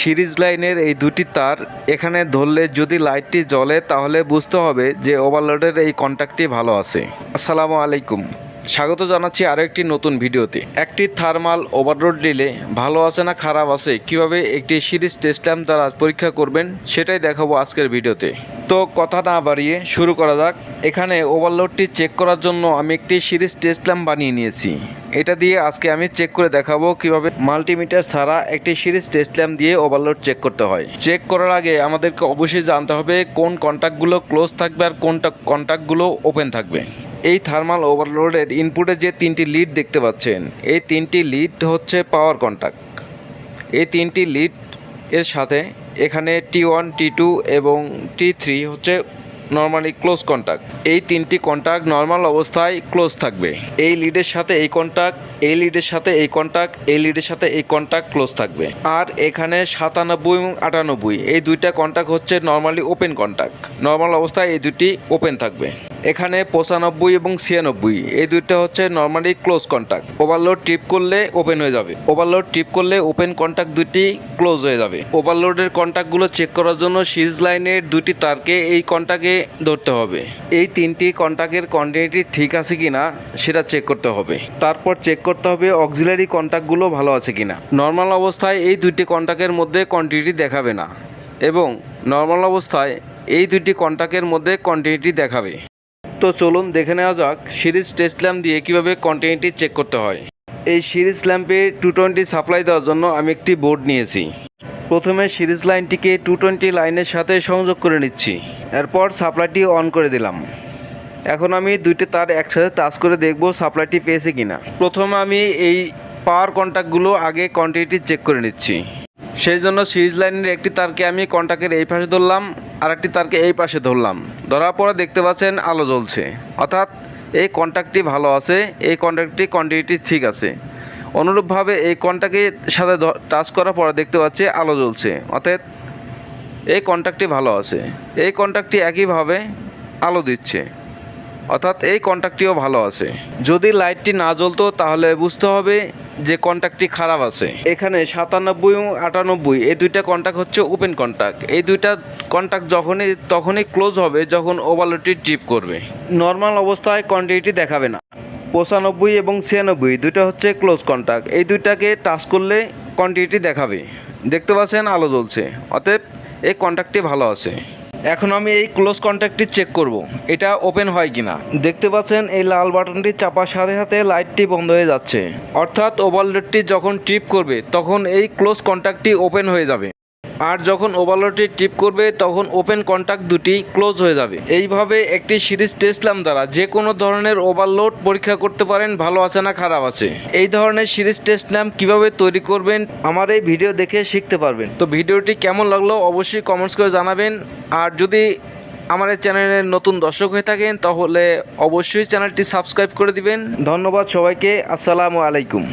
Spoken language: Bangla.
সিরিজ লাইনের এই দুটি তার এখানে ধরলে যদি লাইটটি জ্বলে তাহলে বুঝতে হবে যে ওভারলোডের এই কন্ট্যাক্টটি ভালো আছে। আসসালামু আলাইকুম। স্বাগত জানাচ্ছি আরও একটি নতুন ভিডিওতে। একটি থার্মাল ওভারলোড নিলে ভালো আছে না খারাপ আছে? কীভাবে একটি সিরিজ টেস্ট ল্যাম্প দ্বারা পরীক্ষা করবেন? সেটাই দেখাবো আজকের ভিডিওতে। তো কথা না বাড়িয়ে শুরু করা যাক। এখানে ওভারলোডটি চেক করার জন্য আমি একটি সিরিজ টেস্ট ল্যাম্প বানিয়ে নিয়েছি। এটা দিয়ে আজকে আমি চেক করে দেখাবো কীভাবে মাল্টিমিটার ছাড়া একটি সিরিজ টেস্ট ল্যাম্প দিয়ে ওভারলোড চেক করতে হয়। চেক করার আগে আমাদেরকে অবশ্যই জানতে হবে কোন কন্ট্যাক্টগুলো ক্লোজ থাকবে আর কোনটা কন্ট্যাক্টগুলো ওপেন থাকবে। এই থার্মাল ওভারলোডের ইনপুটে যে তিনটি লিড দেখতে পাচ্ছেন, এই তিনটি লিড হচ্ছে পাওয়ার কন্ট্যাক্ট এই তিনটি লিড এর সাথে এখানে টি ওয়ান টি টু এবং টি থ্রি হচ্ছে নর্মালি ক্লোজ কন্ট্যাক্ট এই তিনটি কন্ট্যাক্ট নর্মাল অবস্থায় ক্লোজ থাকবে। এই লিডের সাথে এই কন্ট্যাক্ট এই লিডের সাথে এই কন্ট্যাক্ট এই লিডের সাথে এই কন্ট্যাক্ট ক্লোজ থাকবে। আর এখানে সাতানব্বই এবং আটানব্বই, এই দুইটা কন্ট্যাক্ট হচ্ছে নর্মালি ওপেন কন্ট্যাক্ট নর্মাল অবস্থায় এই দুটি ওপেন থাকবে। এখানে পঁচানব্বই এবং ছিয়ানব্বই, এই দুইটা হচ্ছে normally close contact overload trip করলে ওপেন হয়ে যাবে। ওভারলোড টিপ করলে ওপেন কন্ট্যাক্ট দুটি ক্লোজ হয়ে যাবে। ওভারলোডের কন্ট্যাক্টগুলো চেক করার জন্য সিরিজ লাইনের দুটি তারকে এই কন্ট্যাক্টে ধরতে হবে। এই তিনটি কন্ট্যাক্টের কন্টিনিউটি ঠিক আছে কিনা সেটা চেক করতে হবে। তারপর চেক করতে হবে অক্সিলারি কন্ট্যাক্টগুলো ভালো আছে কিনা। নর্মাল অবস্থায় এই দুইটি কন্ট্যাক্টের মধ্যে কন্টিনিউটি দেখাবে না। এবং নর্মাল অবস্থায় এই দুইটি কন্ট্যাক্টের মধ্যে কন্টিনিউটি দেখাবে। তো চলুন দেখে নেওয়া যাক সিরিজ টেস্ট ল্যাম্প দিয়ে কীভাবে কন্টিনিউটি চেক করতে হয়। এই সিরিজ ল্যাম্পে টু টোয়েন্টি সাপ্লাই দেওয়ার জন্য আমি একটি বোর্ড নিয়েছি। প্রথমে সিরিজ লাইনটিকে টু টোয়েন্টি লাইনের সাথে সংযোগ করে নিচ্ছি। এরপর সাপ্লাইটি অন করে দিলাম। এখন আমি দুইটি তার একসাথে টাচ করে দেখব সাপ্লাইটি পেয়েছে কিনা। প্রথমে আমি এই পাওয়ার কন্ট্যাক্টগুলো আগে কন্টিনিউটি চেক করে নিচ্ছি। সেই জন্য সিরিজ লাইনের একটি তারকে আমি কন্ট্যাক্টের এই পাশে ধরলাম আর একটি তারকে এই পাশে ধরলাম। ধরার পরে দেখতে পাচ্ছেন আলো জ্বলছে। অর্থাৎ এই কন্ট্যাক্টটি ভালো আছে, এই কন্ট্যাক্টটি কন্টিনিউটি ঠিক আছে। অনুরূপভাবে এই কন্ট্যাক্টের সাথে টাচ করার পরে দেখতে পাচ্ছি আলো জ্বলছে। অর্থাৎ এই কন্ট্যাক্টটি ভালো আছে। এই কন্ট্যাক্টটি একইভাবে আলো দিচ্ছে। অর্থাৎ এই কন্ট্যাক্টটিও ভালো আছে। যদি লাইটটি না জ্বলতো, তাহলে বুঝতে হবে যে কন্ট্যাক্টটি খারাপ আছে। এখানে সাতানব্বই এবং আটানব্বই, এই দুইটা কন্ট্যাক্ট হচ্ছে ওপেন কন্ট্যাক্ট এই দুইটা কন্ট্যাক্ট যখনই, তখনই ক্লোজ হবে, যখন ওভারলোডটি টিপ করবে। নর্মাল অবস্থায় কন্টিনিউটি দেখাবে না। পঁচানব্বই এবং ছিয়ানব্বই, দুইটা হচ্ছে ক্লোজ কন্ট্যাক্ট এই দুইটাকে টাচ করলে কন্টিনিউটি দেখাবে। দেখতে পাচ্ছেন, আলো জ্বলছে। অতএব এই কন্ট্যাক্টটি ভালো আছে। এখন আমি এই ক্লোজ কন্ট্যাক্টটি চেক করব, এটা ওপেন হয় কিনা। দেখতে পাচ্ছেন এই লাল বাটনটি চাপার সাথে সাথে লাইটটি বন্ধ হয়ে যাচ্ছে। অর্থাৎ ওভারলোডটি যখন ট্রিপ করবে, তখন এই ক্লোজ কন্ট্যাক্টটি ওপেন হয়ে যাবে। আর যখন ওভারলোডটি টিপ করবে, তখন ওপেন কন্ট্যাক্ট দুটি ক্লোজ হয়ে যাবে। এইভাবে একটি সিরিজ টেস্টলাম দ্বারা যে কোনো ধরনের ওভারলোড পরীক্ষা করতে পারেন, ভালো আছে না খারাপ আছে। এই ধরনের সিরিজ টেস্ট ল্যাম্প কীভাবে তৈরি করবেন, আমার এই ভিডিও দেখে শিখতে পারবেন। তো ভিডিওটি কেমন লাগল অবশ্যই কমেন্টস করে জানাবেন। আর যদি আমার এই চ্যানেলের নতুন দর্শক হয়ে থাকেন, তাহলে অবশ্যই চ্যানেলটি সাবস্ক্রাইব করে দিবেন। ধন্যবাদ সবাইকে, আসসালামু আলাইকুম।